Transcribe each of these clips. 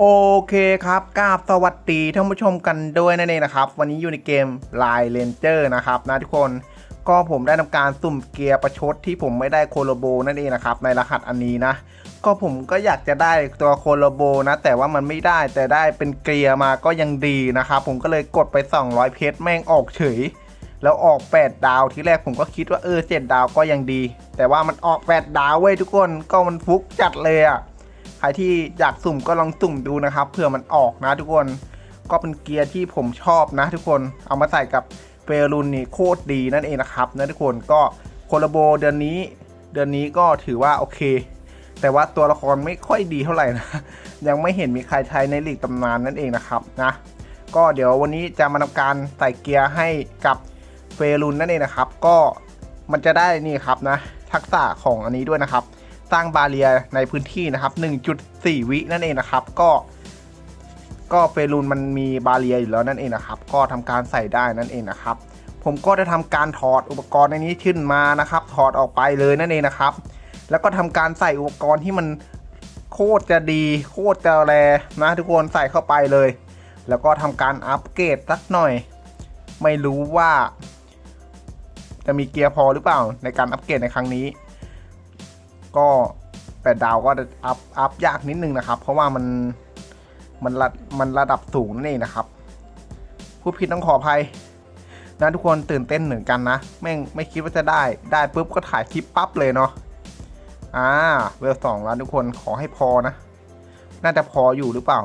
โอเคครับกราบสวัสดีท่านผู้ชมกันด้วยนั่นเองนะครับ วันนี้อยู่ในเกม Line Ranger นะครับนะทุกคนก็ผมได้ทำการสุ่มเกียร์ประชดที่ผมไม่ได้โคโลโบนั่นเองนะครับในรหัสอันนี้นะ ก็ผมก็อยากจะได้ตัวโคโลโบนะ แต่ว่ามันไม่ได้แต่ได้เป็นเกียร์มาก็ยังดีนะครับผมก็เลยกดไป 200 เพชรแม่งออกเฉย แล้วออก 8 ดาวที่แรกผมก็คิดว่าเออ7ดาวก็ยังดี แต่ว่ามันออก 8 ดาวเว้ยทุกคนก็มันฟุกจัดเลยอะ่ะ รที่อยากสุ่มก็ลองสุ่มดูนะครับเผื่อมันออกนะทุกคนก็เป็นเกียร์ที่ผมชอบนะทุกคนเอามาใส่กับเฟรุนนี่โคตรดีนั่นเองนะครับนะทุกคนก็โคลาโบเดือนนี้เดือนนี้ก็ถือว่าโอเค แต่ว่าตัวละครไม่ค่อยดีเท่าไหร่นะ ยังไม่เห็นมีใครใช้ในลีกตำนานนั่นเองนะครับนะก็เดี๋ยววันนี้จะมาทำการใส่เกียร์ให้กับเฟรุนนั่นเองนะครับ ก็มันจะได้นี่ครับนะทักษะของอันนี้ด้วยนะครับ สร้างบาเรียในพื้นที่นะครับ 1.4 วินั่นเองนะครับ ก็ ก็เฟรูนมันมีบาเรียอยู่แล้วนั่นเองนะครับ ก็ทำการใส่ได้นั่นเองนะครับ ผมก็ได้ทำการถอดอุปกรณ์ในนี้ขึ้นมานะครับ ถอดออกไปเลยนั่นเองนะครับ แล้วก็ทำการใส่อุปกรณ์ที่มันโคตรจะดี โคตรจะแรนะทุกคนใส่เข้าไปเลย แล้วก็ทำการอัปเกรดสักหน่อย ไม่รู้ว่า จะมีเกียร์พอหรือเปล่าในการอัปเกรดในครั้งนี้ ก็แปดดาวก็อัพอัพยากนิดนึงนะครับ เพราะว่ามันมันระมันระดับสูงนั่นเองนะครับพูดผิดต้องขออภัยนะทุกคนตื่นเต้นเหมือนกันนะแม่งไม่คิดว่าจะได้ได้ปุ๊บก็ถ่ายคลิปปั๊บเลยเนาะอ่าเวลสองแล้วทุกคนขอให้พอนะ น่าจะพออยู่หรือเปล่า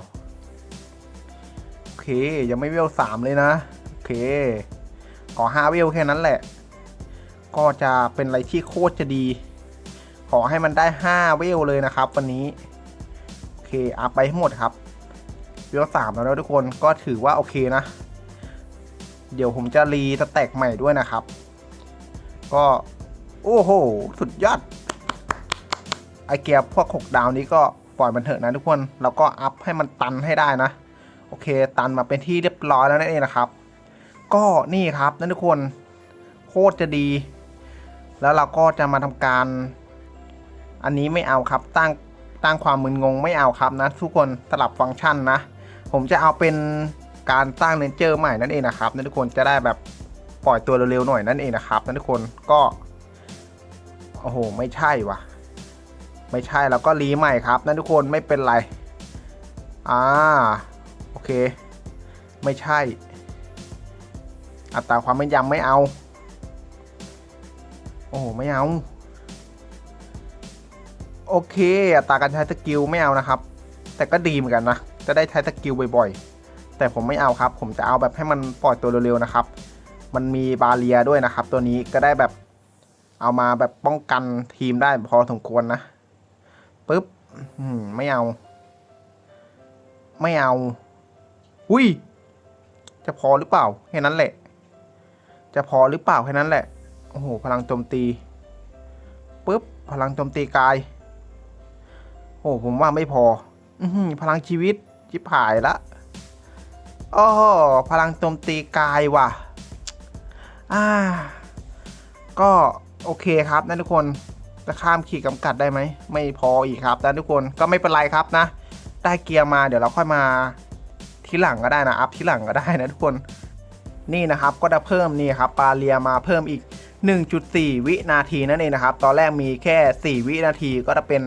โอเคยังไม่เวลสามเลยนะโอเคขอห้าเวลแค่นั้นแหละ ก็จะเป็นอะไรที่โคตรจะดี ขอให้มันได้ 5 เวลเลยนะครับ วันนี้ โอเค อัพไปทั้งหมดครับเวลสามแล้วนะทุกคนก็ถือว่าโอเคนะ เดี๋ยวผมจะรีสแต็กใหม่ด้วยนะครับ ก็ โอ้โห สุดยอด ไอเกียพวก 6 ดาวนี้ก็ปล่อยมันเถอะนะทุกคนแล้วก็อัพให้มันตันให้ได้นะ โอเค ตันมาเป็นที่เรียบร้อยแล้วนั่นเองนะครับ ก็นี่ครับนั่นทุกคน โคตรจะดี แล้วเราก็จะมาทำการ อันนี้ไม่เอาครับตั้งตั้งความมึนงงไม่เอาครับนะ ทุกคนสลับฟังก์ชันนะ ผมจะเอาเป็นการสร้างเรนเจอร์ใหม่นั่นเองนะครับทุกคนจะได้แบบปล่อยตัวเร็วๆหน่อยนั่นเองนะครับทุกคนก็โอ้โหไม่ใช่วะไม่ใช่แล้วก็รีใหม่ครับนั่นทุกคนไม่เป็นไรอ่าโอเค ไม่ใช่ อัตราความไม่นยำไม่เอา โอ้โหไม่เอา โอเคอัตราการใช้สกิลไม่เอานะครับ แต่ก็ดีเหมือนกันนะ จะได้ใช้สกิลบ่อยๆ แต่ผมไม่เอาครับ ผมจะเอาแบบให้มันปล่อยตัวเร็วๆนะครับ มันมีบาเรียด้วยนะครับ ตัวนี้ก็ได้แบบเอามาแบบป้องกันทีมได้พอสมควรนะปึ๊บไม่เอา ไม่เอา อุ้ย จะพอหรือเปล่าแค่นั้นแหละ จะพอหรือเปล่าแค่นั้นแหละ โอ้โห พลังโจมตีปุ๊บ พลังโจมตีกาย โอ้ผมว่าไม่พอ อืพลังชีวิตจิบหายละโอ้โหพลังโจมตีกายว่ะ อ่า ก็โอเคครับนะทุกคน จะข้ามขีดกำกัดได้ไหม ไม่พออีกครับนะทุกคน ก็ไม่เป็นไรครับนะ ได้เกียร์มาเดี๋ยวเราค่อยมาทีหลังก็ได้นะ อัพทีหลังก็ได้นะทุกคน นี่นะครับก็จะเพิ่มนี่ครับปลาเรียมาเพิ่มอีก 1.4 วินาทีนั่นเองนะครับ ตอนแรกมีแค่ 4 วินาทีก็จะเป็น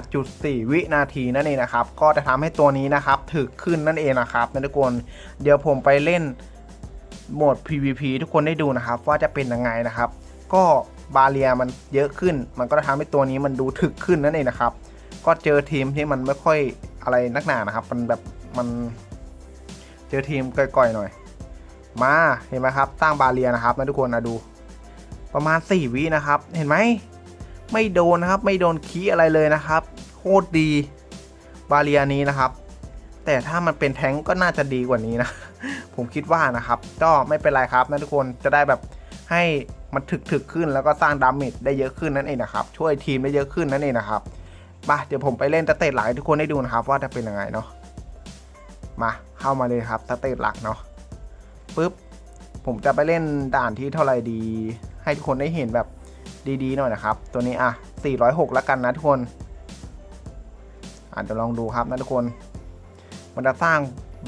5.4 วินาทีนั่นเองนะครับ ก็จะทำให้ตัวนี้นะครับถึกขึ้นนั่นเองนะครับนะทุกคนเดี๋ยวผมไปเล่นโหมด PVP ทุกคนได้ดูนะครับ ว่าจะเป็นยังไงนะครับ ก็บาเรียมันเยอะขึ้น มันก็จะทำให้ตัวนี้มันดูถึกขึ้นนั่นเองนะครับ ก็เจอทีมที่มันไม่ค่อยอะไรนักหนานะครับ มันแบบมันเจอทีมก่อยๆหน่อย มาเห็นไหมครับสร้งบาเรียนะครับนะทุกคนนะดู ประมาณ 4 วินะครับ เห็นไหม ไม่โดนนะครับ ไม่โดนคีอะไรเลยนะครับ โคตรดีบาเรียนี้นะครับ แต่ถ้ามันเป็นแท้งก็น่าจะดีกว่านี้นะ ผมคิดว่านะครับ ก็ไม่เป็นไรครับนะทุกคนจะได้แบบให้มันถึกๆขึ้นแล้วก็สร้างดาเมจได้เยอะขึ้นนั่นเองนะครับ ช่วยทีมได้เยอะขึ้นนั่นเองนะครับมาเดี๋ยวผมไปเล่นสเตจหลักทุกคนได้ดูนะครับ ว่าจะเป็นยังไงเนาะมาเข้ามาเลยครับสเตจหลักเนาะปุ๊บผมจะไปเล่นด่านที่เท่าไหร่ดี ให้ทุกคนได้เห็นแบบ ดีๆหน่อยนะครับ ตัวนี้อะ 406 แล้วกันนะทุกคนอาจจะลองดูครับนะทุกคน มันจะสร้าง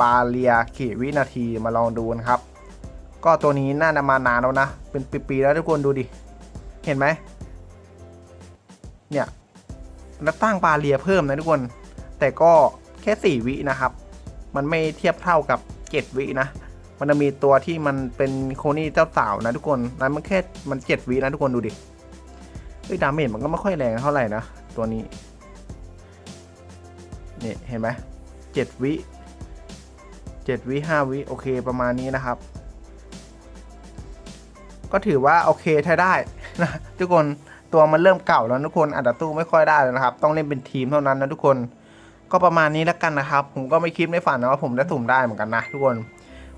บาเรียกี่วินาทีมาลองดูนะครับ ก็ตัวนี้น่าจะมานานแล้วนะ เป็นปีๆแล้วทุกคนดูดิ เห็นไหม เนี่ยมันจะตั้งบาเรียเพิ่มนะทุกคน แต่ก็แค่ 4 วินะครับ มันไม่เทียบเท่ากับ 7 วินะ มันจะมีตัวที่มันเป็นโคนี่เจ้าสาวนะทุกคนนั้นมันแค่มัน7วินะทุกคนดูดิเฮ้ยดาเมจมันก็ไม่ค่อยแรงเท่าไหร่นะตัวนี้นี่เห็นไหมเจ็ดวิเจ็ดวิห้าวิโอเคประมาณนี้นะครับ ก็ถือว่าโอเคใช้ได้นะทุกคนตัวมันเริ่มเก่าแล้วทุกคนอาจจะตู้ไม่ค่อยได้แล้วนะครับ ต้องเล่นเป็นทีมเท่านั้นนะทุกคน ก็ประมาณนี้แล้วกันนะครับ ผมก็ไม่คิดไม่ฝันนะว่าผมจะสุ่มได้เหมือนกันนะทุกคน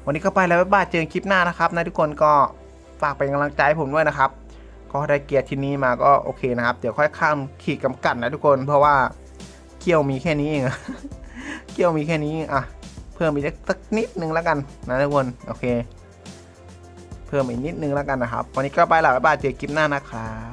วันนี้ก็ไปแล้วบ๊ายบายเจอคลิปหน้านะครับนะทุกคนก็ฝากเป็นกำลังใจให้ผมด้วยนะครับก็ได้เกียร์ที่นี้มาก็โอเคนะครับ เดี๋ยวค่อยข้ามขีดกำกัดนะทุกคน เพราะว่าเคี่ยวมีแค่นี้เองเคี่ยวมีแค่นี้อะเพิ่มอีกสักนิดนึงแล้วกันนะทุกคนโอเค เพิ่มอีกนิดนึงแล้วกันนะครับ วันนี้ก็ไปแล้วบ๊ายบายเจอคลิปหน้านะครับ